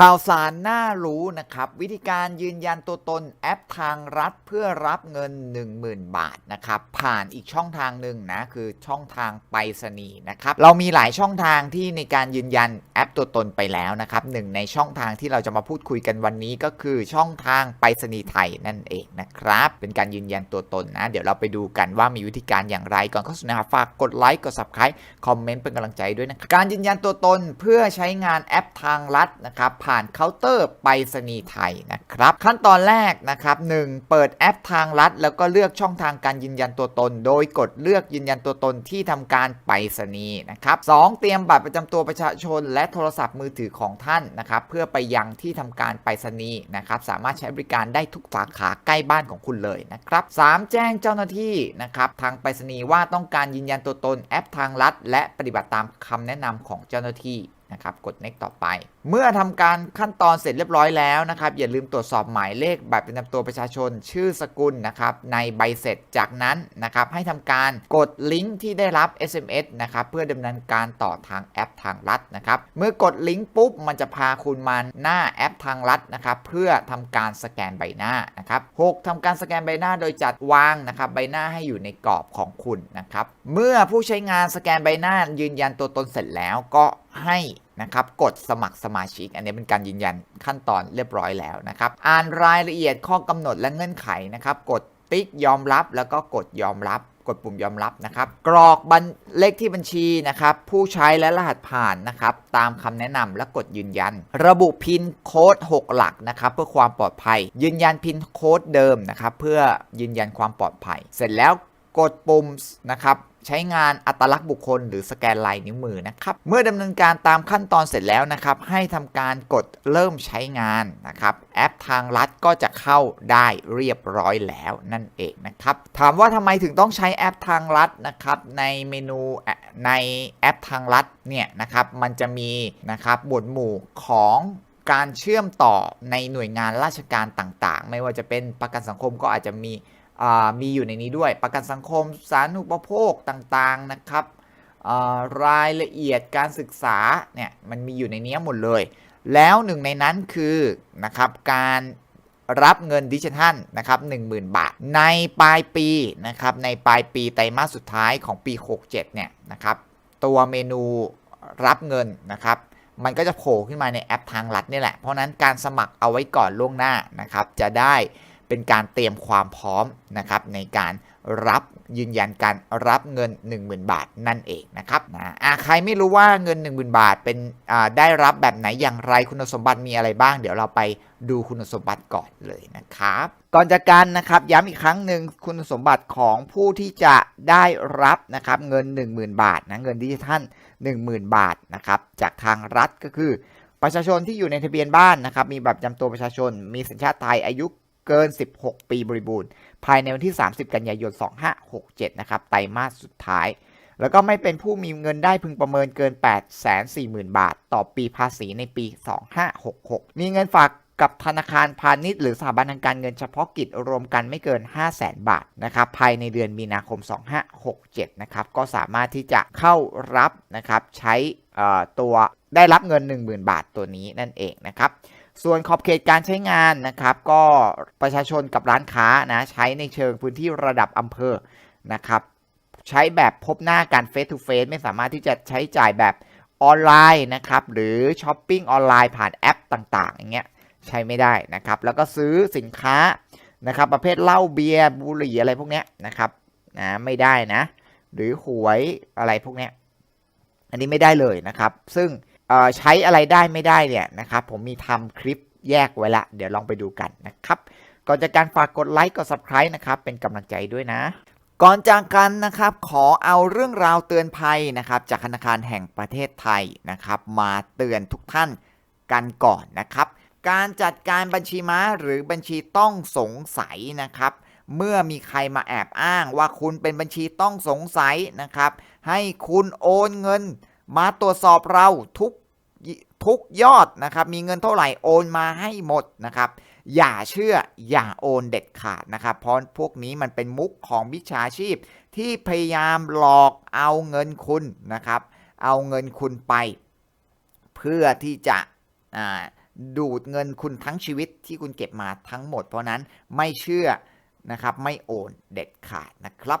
ข่าวสารน่ารู้นะครับ วิธีการยืนยันตัวตนแอปทางรัฐเพื่อรับเงิน 10,000 บาทนะครับ ผ่านอีกช่องทางหนึ่งนะ คือช่องทางไปรษณีย์นะครับ เรามีหลายช่องทางที่ในการยืนยันแอปตัวตนไปแล้วนะครับหนึ่งในช่องทางที่เราจะมาพูดคุยกันวันนี้ก็คือช่องทางไปรษณีย์ไทยนั่นเองนะครับ เป็นการยืนยันตัวตนนะ เดี๋ยวเราไปดูกันว่ามีวิธีการอย่างไรก่อนเข้าสู่นื้อหาฝากกดไลค์กด subscribe คอมเมนต์เป็นกำลังใจด้วยนะการยืนยันตัวตนเพื่อใช้งานแอปทางรัฐนะครับผ่านเคาน์เตอร์ไปรษณีย์ไทยนะครับ ขั้นตอนแรกนะครับ 1. เปิดแอปทางรัฐแล้วก็เลือกช่องทางการยืนยันตัวตน โดยกดเลือกยืนยันตัวตนที่ทำการไปรษณีย์นะครับ 2. เตรียมบัตรประจำตัวประชาชน และโทรศัพท์มือถือของท่านนะครับเพื่อไปยังที่ทำการไปรษณีย์นะครับสามารถใช้บริการได้ทุกสาขาใกล้บ้านของคุณเลยนะครับ 3. แจ้งเจ้าหน้าที่นะครับทางไปรษณีย์ว่าต้องการยืนยันตัวตนแอปทางรัฐและปฏิบัติตามคำแนะนำของเจ้าหน้าที่ นะครับกด next ต่อไป เมื่อทำการขั้นตอนเสร็จเรียบร้อยแล้วนะครับอย่าลืมตรวจสอบหมายเลขบัตรประจำตัวประชาชนชื่อสกุลนะครับในใบเสร็จจากนั้นนะครับให้ทำการกดลิงก์ที่ได้รับ SMS นะครับเพื่อดำเนินการต่อทางแอปทางรัฐนะครับเมื่อกดลิงก์ปุ๊บมันจะพาคุณมาหน้าแอปทางรัฐนะครับเพื่อทำการสแกนใบหน้านะครับ 6. ทำการสแกนใบหน้าโดยจัดวางนะครับใบหน้าให้อยู่ในกรอบของคุณนะครับเมื่อผู้ใช้งานสแกนใบหน้ายืนยันตัวตนเสร็จแล้วก็ให้ นะครับกดสมัครสมาชิก อันนี้เป็นการยืนยันขั้นตอนเรียบร้อยแล้วนะครับ อ่านรายละเอียดข้อกำหนดและเงื่อนไขนะครับ กดติ๊กยอมรับแล้วก็กดยอมรับ กดปุ่มยอมรับนะครับ กรอกบัญเลขที่บัญชีนะครับ ผู้ใช้และรหัสผ่านนะครับ ตามคำแนะนำและกดยืนยัน ระบุพินโค้ด 6 หลักนะครับ เพื่อความปลอดภัย ยืนยันพินโค้ดเดิมนะครับ เพื่อยืนยันความปลอดภัย เสร็จแล้วกดปุ่มนะครับ ใช้งานอัตลักษณ์บุคคล หรือสแกนลายนิ้วมือนะครับ เมื่อดำเนินการตามขั้นตอนเสร็จแล้วนะครับ ให้ทำการกดเริ่มใช้งานนะครับ แอปทางรัฐก็จะเข้าได้เรียบร้อยแล้วนั่นเองนะครับ ถามว่าทำไมถึงต้องใช้แอปทางรัฐนะครับ ในเมนูในแอปทางรัฐเนี่ยนะครับ มันจะมีนะครับหมวดหมู่ของการเชื่อมต่อในหน่วยงานราชการต่างๆ ไม่ว่าจะเป็นประกันสังคมก็อาจจะมี มีอยู่ในนี้ด้วย ประกันสังคมสาธารณูปโภคต่างๆนะครับรายละเอียดการศึกษาเนี่ยมันมีอยู่ในนี้หมดเลย แล้วหนึ่งในนั้นคือนะครับการรับเงินดิจิทัลนะครับ10,000 บาท ในปลายปีนะครับในปลายปีไตรมาสสุดท้ายของปี 67เนี่ยนะครับตัวเมนูรับเงินนะครับมันก็จะโผล่ขึ้นมาในแอปทางรัฐนี่แหละ เพราะนั้นการสมัครเอาไว้ก่อนล่วงหน้านะครับจะได้ เป็นการเตรียมความพร้อมนะครับในการรับยืนยันการรับเงิน 10,000 บาทนั่นเองนะครับนะะใครไม่รู้ว่าเงิน 10,000 บาทเป็นได้รับแบบไหนอย่างไรคุณสมบัติมีอะไรบ้าง เดี๋ยวเราไปดูคุณสมบัติก่อนเลยนะครับ ก่อนจากกันนะครับย้ำอีกครั้งหนึ่งคุณสมบัติของผู้ที่จะได้รับนะครับเงิน 10,000 บาทนะเงินดิจิทัล 10,000 บาทนะครับจากทางรัฐก็คือประชาชนที่อยู่ในทะเบียนบ้านนะครับมีบัตรประจำตัวประชาชน มีสัญชาติไทยอายุ เกิน 16 ปีบริบูรณ์ ภายในวันที่ 30 กันยายน 2567 นะครับ ไตรมาสสุดท้าย แล้วก็ไม่เป็นผู้มีเงินได้พึงประเมินเกิน 840,000 บาท ต่อปีภาษีในปี 2566 มีเงินฝากกับธนาคารพาณิชย์หรือสถาบันทางการเงินเฉพาะกิจรวมกันไม่เกิน 500,000บาทนะครับภายในเดือนมีนาคม 2567 นะครับก็สามารถที่จะเข้ารับนะครับใช้ตัวได้รับเงิน 10,000 บาทตัวนี้นั่นเองนะครับ ส่วนขอบเขตการใช้งานนะครับ ก็ประชาชนกับร้านค้านะใช้ในเชิงพื้นที่ระดับอำเภอนะครับใช้แบบพบหน้ากันเฟสทูเฟสไม่สามารถที่จะใช้จ่ายแบบออนไลน์นะครับหรือช้อปปิ้งออนไลน์ผ่านแอปต่างๆอย่างเงี้ยใช้ไม่ได้นะครับ แล้วก็ซื้อสินค้านะครับ ประเภทเหล้าเบียร์บุหรี่อะไรพวกเนี้ยนะครับนะไม่ได้นะ หรือหวยอะไรพวกเนี้ยอันนี้ไม่ได้เลยนะครับ ซึ่ง ใช้อะไรได้ไม่ได้เนี่ยนะครับผมมีทำคลิปแยกไว้ละ เดี๋ยวลองไปดูกันนะครับ ก่อนจากการฝากกดไลค์กด subscribe นะครับ เป็นกำลังใจด้วยนะ ก่อนจากกันนะครับขอเอาเรื่องราวเตือนภัยนะครับ จากธนาคารแห่งประเทศไทยนะครับ มาเตือนทุกท่านกันก่อนนะครับ การจัดการบัญชีม้าหรือบัญชีต้องสงสัยนะครับ เมื่อมีใครมาแอบอ้างว่าคุณเป็นบัญชีต้องสงสัยนะครับ ให้คุณโอนเงิน มาตรวจสอบเราทุกทุกยอดนะครับ มีเงินเท่าไหร่โอนมาให้หมดนะครับ อย่าเชื่ออย่าโอนเด็ดขาดนะครับ เพราะพวกนี้มันเป็นมุกของมิจฉาชีพ ที่พยายามหลอกเอาเงินคุณนะครับ เอาเงินคุณไป เพื่อที่จะดูดเงินคุณทั้งชีวิตที่คุณเก็บมาทั้งหมด เพราะนั้นไม่เชื่อนะครับ ไม่โอนเด็ดขาดนะครับ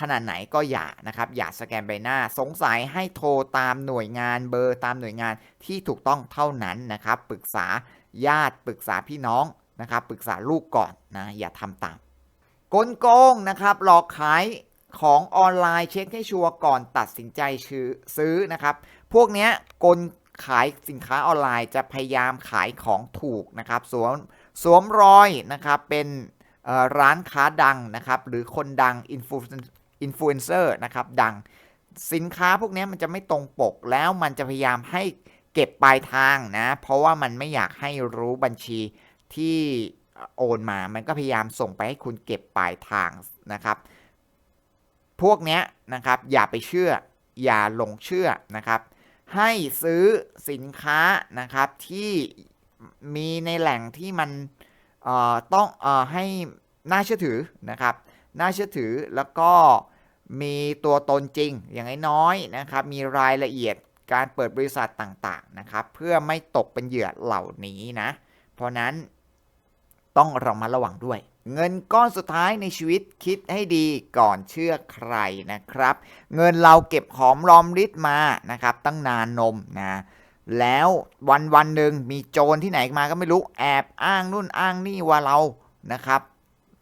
ขนาดไหนก็อย่านะครับอย่าสแกนใบหน้า สงสัยให้โทรตามหน่วยงานเบอร์ตามหน่วยงานที่ถูกต้องเท่านั้นนะครับปรึกษาญาติปรึกษาพี่น้องนะครับปรึกษาลูกก่อนนะอย่าทำตามกลโกงนะครับหลอกขายของออนไลน์เช็คให้ชัวร์ก่อนตัดสินใจซื้อซื้อนะครับ พวกเนี้ยกลขายสินค้าออนไลน์จะพยายามขายของถูกนะครับ สวมสวมรอยนะครับเป็นร้านค้าดังนะครับ หรือคนดังอินฟลู อินฟลูเอนเซอร์นะครับดังสินค้าพวกนี้มันจะไม่ตรงปกแล้วมันจะพยายามให้เก็บปลายทางนะ เพราะว่ามันไม่อยากให้รู้บัญชีที่โอนมา มันก็พยายามส่งไปให้คุณเก็บปลายทางนะครับ พวกนี้นะครับอย่าไปเชื่อ อย่าหลงเชื่อนะครับ ให้ซื้อสินค้านะครับที่มีในแหล่งที่มันต้องอให้น่าเชื่อถือนะครับ น่าเชื่อถือแล้วก็มีตัวตนจริงอย่างน้อยๆนะครับ มีรายละเอียดการเปิดบริษัทต่างๆนะครับ เพื่อไม่ตกเป็นเหยื่อเหล่านี้นะ เพราะนั้นต้องระมัดระวังด้วย เงินก้อนสุดท้ายในชีวิตคิดให้ดีก่อนเชื่อใครนะครับ เงินเราเก็บหอมรอมริดมานะครับ ตั้งนานนมนะแล้ววันวันหนึ่งมีโจรที่ไหนมาก็ไม่รู้แอบอ้างนู่นอ้างนี่ว่าเรานะครับ